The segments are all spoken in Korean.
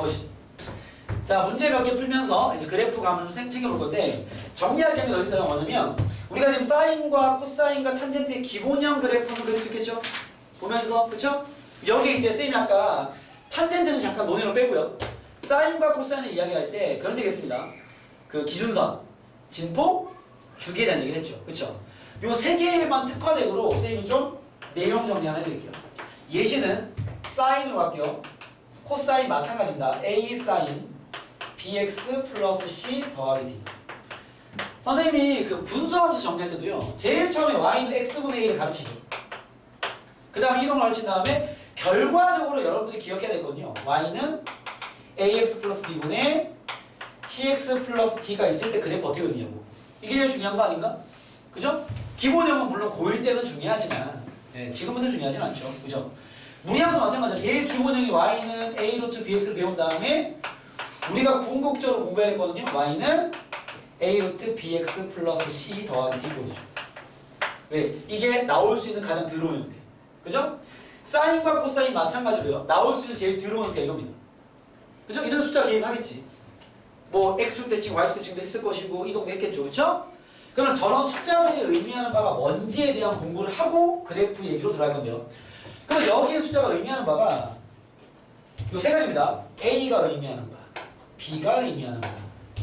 가보시죠. 자, 문제 몇 개 풀면서 이제 그래프 감을 좀 생- 챙겨볼 건데 정리할 게 어디 있어요? 뭐냐면 우리가 지금 사인과 코사인과 탄젠트의 기본형 그래프는 그릴 수 있겠죠? 보면서 그렇죠? 여기 이제 쌤이 아까 탄젠트는 잠깐 논의로 빼고요. 사인과 코사인을 이야기할 때 그런 얘기 했습니다. 그 기준선, 진폭, 주기에 대한 얘기를 했죠. 그렇죠? 요세 개만 특화되고로 쌤이 좀 내용 정리 하나 해드릴게요. 예시는 사인으로 갈게요. 코사인 마찬가지입니다. A 사인 bx 플러스 c 더하기 d. 선생님이 그 분수함수 정리할 때도요. 제일 처음에 y는 x분의 a를 가르치죠. 그 다음에 이동을 가르친 다음에 결과적으로 여러분들이 기억해야 되거든요. y는 ax 플러스 b분의 cx 플러스 d가 있을 때 그래프 어떻게 그리냐고. 이게 제일 중요한 거 아닌가? 그죠? 기본형은 물론 고1 때는 중요하지만 예, 지금부터 중요하진 않죠. 그죠? 무리함수 마찬가지야. 제일 기본형이 y는 a 루트 bx를 배운 다음에 우리가 궁극적으로 공부해야 되거든요. y는 a 루트 bx 플러스 c 더하기 d 보이죠. 왜? 이게 나올 수 있는 가장 더러운 형태. 그죠? 사인과 코사인 마찬가지로요. 나올 수 있는 제일 더러운 형태가 이겁니다. 그죠? 이런 숫자 개입하겠지. 뭐 x수 대칭, y수 대칭도 했을 것이고 이동도 했겠죠. 그렇죠? 그러면 저런 숫자들이 의미하는 바가 뭔지에 대한 공부를 하고 그래프 얘기로 들어갈 건데요. 그럼 여기에 숫자가 의미하는 바가 이 세 가지입니다. A가 의미하는 바, B가 의미하는 바,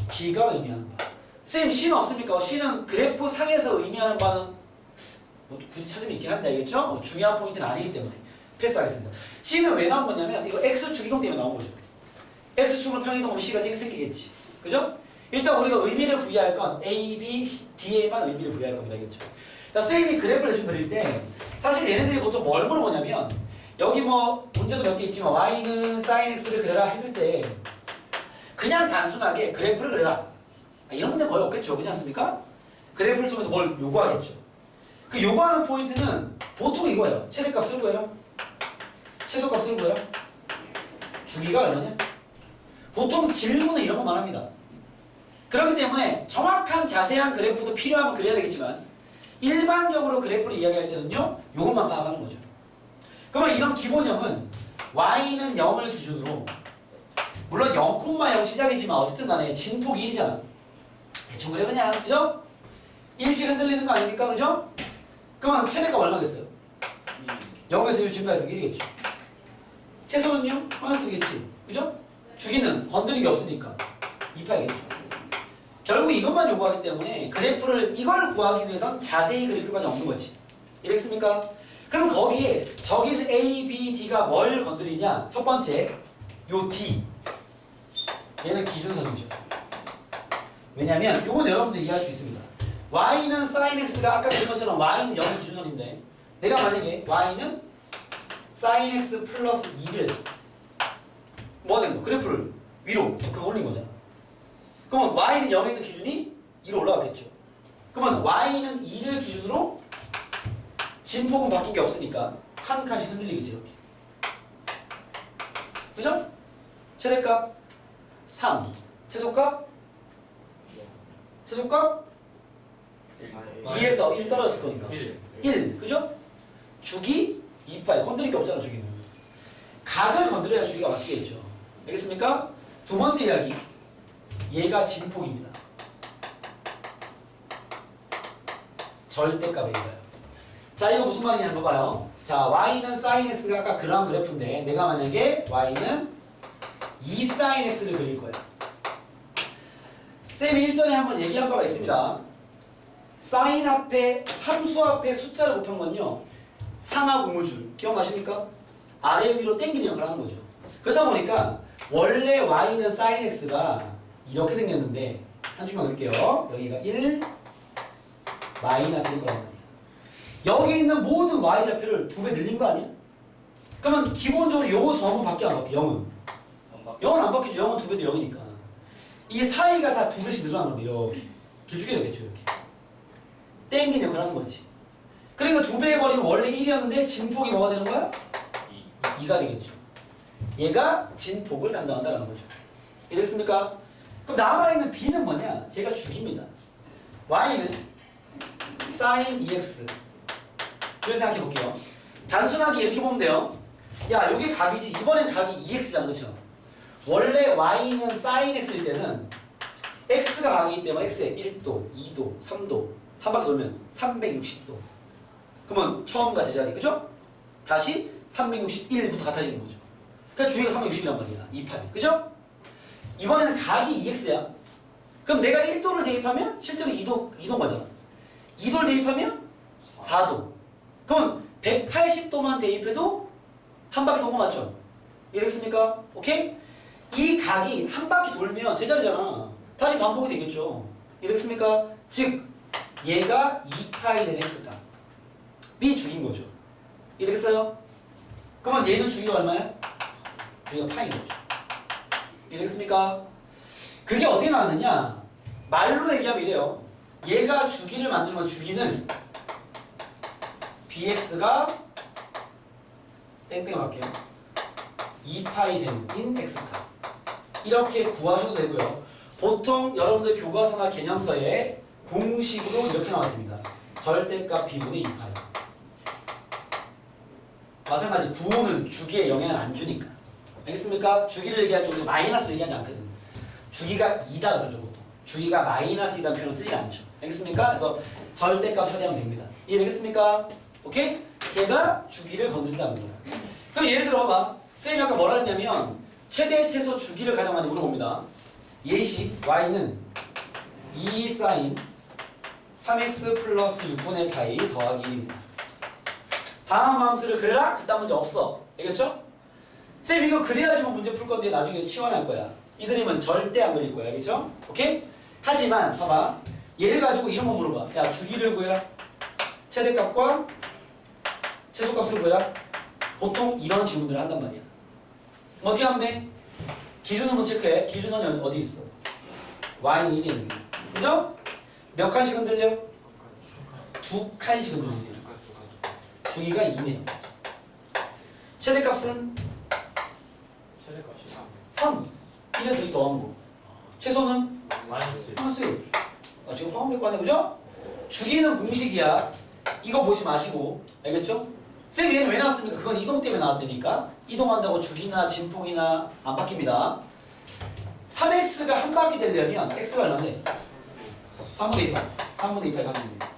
D가 의미하는 바. 쌤, C는 없습니까? C는 그래프 상에서 의미하는 바는 뭐 굳이 찾으면 있긴 한데 알겠죠? 뭐 중요한 포인트는 아니기 때문에 패스하겠습니다. C는 왜 나온 거냐면 이거 X축 이동 때문에 나온 거죠. X축으로 평이동하면 C가 되게 생기겠지. 그죠? 일단 우리가 의미를 부여할 건 A, B, D에만 의미를 부여할 겁니다. 알겠죠? 자, 쌤이 그래프를 좀 그릴 때 사실 얘네들이 보통 뭘 물어보냐면 여기 뭐 문제도 몇 개 있지만 y는 sin x를 그려라 했을 때 그냥 단순하게 그래프를 그려라. 아, 이런 문제 거의 없겠죠. 그렇지 않습니까? 그래프를 통해서 뭘 요구하겠죠. 그 요구하는 포인트는 보통 이거예요. 최대값 쓰는 거예요 최소값 쓰는 거예요 주기가 얼마냐? 보통 질문은 이런 것만 합니다. 그렇기 때문에 정확한 자세한 그래프도 필요하면 그려야 되겠지만 일반적으로 그래프를 이야기할 때는요 요것만 파악하는 거죠 그러면 이런 기본형은 y는 0을 기준으로 물론 0,0 시작이지만 어쨌든 간에 진폭이 1이잖아 대충 그래 그냥 그죠? 일식 흔들리는 거 아닙니까 그죠? 그러면 최대값 얼마겠어요? 0에서 1 증가해서 1이겠죠 최소는요? 마이너스 1이겠지 그죠? 주기는 건드린 게 없으니까 2파이겠죠 결국 이것만 요구하기 때문에 그래프를 이걸 구하기 위해선 자세히 그릴 필요가 없는 거지 이랬습니까? 그럼 거기에 저기서 A, B, D가 뭘 건드리냐? 첫 번째, 요 D. 얘는 기준선이죠. 왜냐면 요건 여러분들 이해할 수 있습니다. Y는 sin X가 아까 그린 것처럼 Y는 0이 기준선인데 내가 만약에 Y는 sin X 플러스 2를 했어. 뭐 하는 거? 그래프를 위로 그거 올린 거잖아. 그러면 Y는 0이던 기준이 2로 올라갔겠죠. 그러면 Y는 2를 기준으로 진폭은 바뀐 게 없으니까 한 칸씩 흔들리겠지 이렇게 그죠? 최대값 3 최소값 최소값 2에서 1 떨어졌을 거니까 1. 1 그죠? 주기 2파이 건드릴 게 없잖아 주기는 각을 건드려야 주기가 바뀌겠죠 알겠습니까? 두 번째 이야기 얘가 진폭입니다. 절대값이에요. 자 이거 무슨 말이냐 한번 봐요. 자 y는 sin x가 아까 그런 그래프인데 내가 만약에 y는 2 sin x를 그릴 거야 쌤이 일전에 한번 얘기한 바가 있습니다. sin 앞에 함수 앞에 숫자를 곱한 건요 상하 고무줄. 기억나십니까? 아래 위로 당기는 역할을 하는 거죠. 그러다 보니까 원래 y는 sin x가 이렇게 생겼는데 한 줄만 그릴게요 여기가 1 마이너스 1 거란 말이야 여기 있는 모든 y좌표를 두 배 늘린 거 아니야? 그러면 기본적으로 요거 점은 바뀌어 안 바뀌어? 0은? 0은 안 바뀌죠. 0은 두 배도 0이니까. 이 사이가 다 두 배씩 늘어나는 거야. 이렇게. 길쭉이 되겠죠. 이렇게. 땡긴 역할을 하는 거지. 그러니까 두 배 해버리면 원래 1이었는데 진폭이 뭐가 되는 거야? 2가 되겠죠. 얘가 진폭을 담당한다는 거죠. 이해됐습니까? 그럼 남아있는 b는 뭐냐? 제가 죽입니다. y는 sin 2x 그래서 생각해 볼게요. 단순하게 이렇게 보면 돼요. 야, 요게 각이지. 이번엔 각이 2x잖아. 그렇죠? 원래 y는 sin x일 때는 x가 강이기 때문에 x에 1도, 2도, 3도 한 바퀴 돌면 360도. 그러면 처음과 제자리 그죠? 다시 361부터 같아지는 거죠. 그러니까 주위가 360이란 말이야. 2파이. 그죠? 이번에는 각이 2x야. 그럼 내가 1도를 대입하면 실제로 2도, 2도 맞아. 2도를 대입하면 4도. 그럼 180도만 대입해도 한 바퀴 돈거 맞죠? 이해됐습니까? 오케이? 이 각이 한 바퀴 돌면 제자리잖아. 다시 반복이 되겠죠. 이해됐습니까? 즉 얘가 2파이 된 x가 이 죽인 거죠. 이해됐어요? 그러면 얘는 주기가 얼마야? 주기가 파인 거죠. 이해됐습니까? 그게 어떻게 나왔느냐? 말로 얘기하면 이래요. 얘가 주기를 건 주기는 bx가 땡땡 할게요. 2파이 되는 인 x카 이렇게 구하셔도 되고요. 보통 여러분들 교과서나 개념서에 공식으로 이렇게 나왔습니다. 절대값 b분의 2파이. 마찬가지 부호는 주기에 영향을 안 주니까. 알겠습니까? 주기를 얘기할 때 우리 마이너스 얘기하지 않거든. 주기가 2다 그러죠 보통. 주기가 마이너스 2다는 표현을 쓰지 않죠. 알겠습니까? 그래서 절대값 처리하면 됩니다. 이해되겠습니까? 오케이? 제가 주기를 건드린다는 겁니다. 그럼 예를 들어 봐. 쌤이 아까 뭐라 했냐면 최대 최소 주기를 가장 많이 물어봅니다. 예시 y는 2 사인 3x 플러스 6분의 파이 더하기 1입니다. 다음 함수를 그려라? 그딴 문제 없어. 알겠죠? 쌤 이거 그래야지만 문제 풀 건데 나중에 치환할 거야. 이 그림은 절대 안 그릴 거야. 알겠죠? 오케이? 하지만 봐봐. 얘를 가지고 이런 거 물어봐. 야 주기를 구해라. 최대값과 최소값을 구해라. 보통 이런 질문들을 한단 말이야. 어떻게 하면 돼? 기준은 뭐 체크해? 기준은 어디 있어? y는 1이 있는. 그죠? 몇 칸씩 흔들려? 두 칸씩 흔들려. 주기가 2네요. 최대값은 3. 1에서 2 더한 거. 최소는 3 마이너스 플러스 1. 아, 지금 포함될 거 아니야, 그죠? 주기는 공식이야. 이거 보지 마시고. 알겠죠? 쌤 얘는 왜 나왔습니까? 그건 이동 때문에 나왔다니까. 이동한다고 주기나 진폭이나 안 바뀝니다. 3x가 한 바퀴 되려면 x가 얼마인데? 3분의 2파. 3분의 2파이 가능합니다.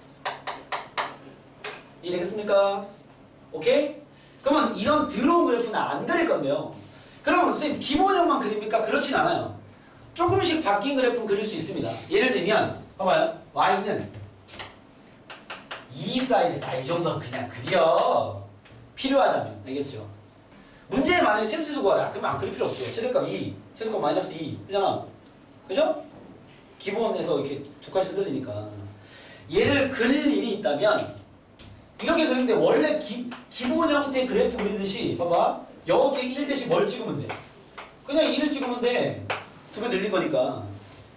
이해되겠습니까? 오케이? 그러면 이런 더러운 그래프는 안 그릴 건데요. 그러면 선생님 기본형만 그립니까? 그렇진 않아요. 조금씩 바뀐 그래프는 그릴 수 있습니다. 예를 들면 봐봐요. y는 2 사인에서 아, 이 정도는 그냥 그려. 필요하다면 알겠죠? 문제에 만약에 최소수 구하라. 그러면 안 그릴 필요 없죠. 최대값 2, 최소값 마이너스 2 그잖아. 그죠? 기본에서 이렇게 두 칸씩 흔들리니까 얘를 그릴 일이 있다면 이렇게 그리는데 원래 기, 기본 형태 그래프 그리듯이 봐봐 여기에 1 대씩 뭘 찍으면 돼? 그냥 2를 찍으면 돼두 배 늘린 거니까.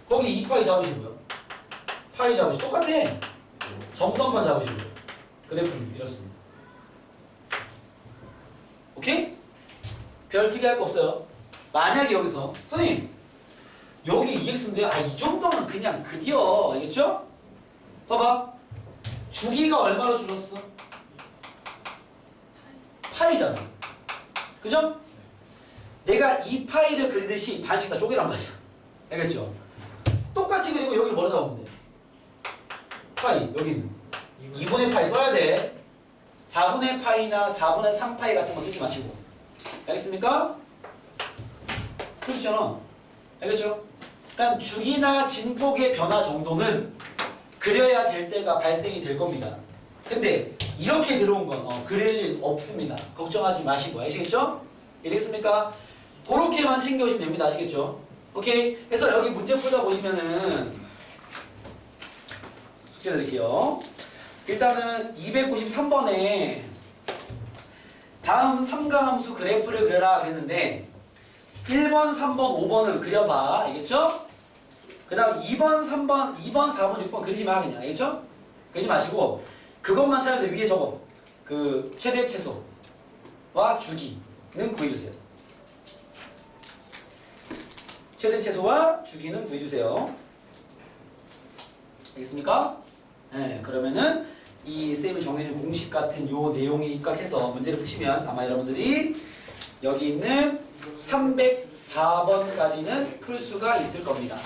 거기 2파이 잡으시고요? 파이 잡으시고 똑같아. 점선만 잡으시고요. 그래프는 이렇습니다. 오케이? 별 특이할 거 없어요. 만약에 여기서 선생님 여기 2x인데 아 이 정도는 그냥 그디어 알겠죠? 봐봐. 주기가 얼마로 줄었어? 파이잖아. 그죠? 내가 이 파이를 그리듯이 반씩 다 쪼개란 말이야. 알겠죠? 똑같이 그리고 여기를 뭐로 잡으면 돼? 파이, 여기는. 2분의 파이 써야 돼. 4분의 파이나 4분의 3파이 같은 거 쓰지 마시고. 알겠습니까? 그렇잖아. 알겠죠? 그러니까 주기나 진폭의 변화 정도는 그려야 될 때가 발생이 될 겁니다. 근데 이렇게 들어온 건 어, 그릴 일 없습니다. 걱정하지 마시고 아시겠죠? 이해됐습니까? 그렇게만 챙겨오시면 됩니다. 아시겠죠? 오케이. 그래서 여기 문제 풀다 보시면은 숙제 드릴게요. 일단은 293번에 다음 삼가함수 그래프를 그려라 그랬는데 1번, 3번, 5번은 그려봐. 알겠죠? 그 다음 2번, 3번, 2번, 4번, 6번 그리지 마 그냥 알겠죠? 그리지 마시고 그것만 찾아서 위에 적어 그 최대 최소와 주기는 구해주세요 최대 최소와 주기는 구해주세요 알겠습니까? 네 그러면은 이 쌤이 정해준 공식 같은 요 내용에 입각해서 문제를 푸시면 아마 여러분들이 여기 있는 304번까지는 풀 수가 있을 겁니다.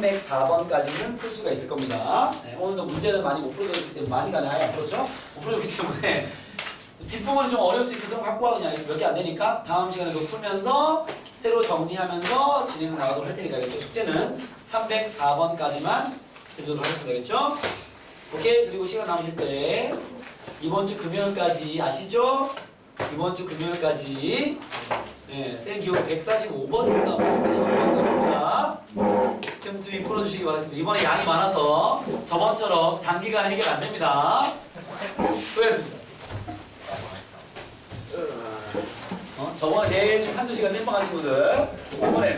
304번까지는 풀 수가 있을 겁니다. 네, 오늘도 문제는 많이 못 풀어줬기 때문에 많이 가 나요? 안 풀었죠? 못 풀어줬기 때문에 뒷부분이 좀 어려울 수 있어서 그럼 갖고 와 그냥 몇 개 안 되니까 다음 시간에 그거 풀면서 새로 정리하면서 진행 나가도록 할 테니까 이것도 숙제는 304번까지만 해주도록 하겠습니다. 되겠죠? 오케이 그리고 시간 남으실 때 이번 주 금요일까지 아시죠? 이번 주 금요일까지 네, 쌤 기록 145번인가 145번입니다. 틈틈이 풀어주시기 바랍니다. 이번에 양이 많아서 저번처럼 단기간에 해결 안 됩니다. 수고하셨습니다. 어, 저번에 대충 한두 시간 땜빵한 친구들 이번에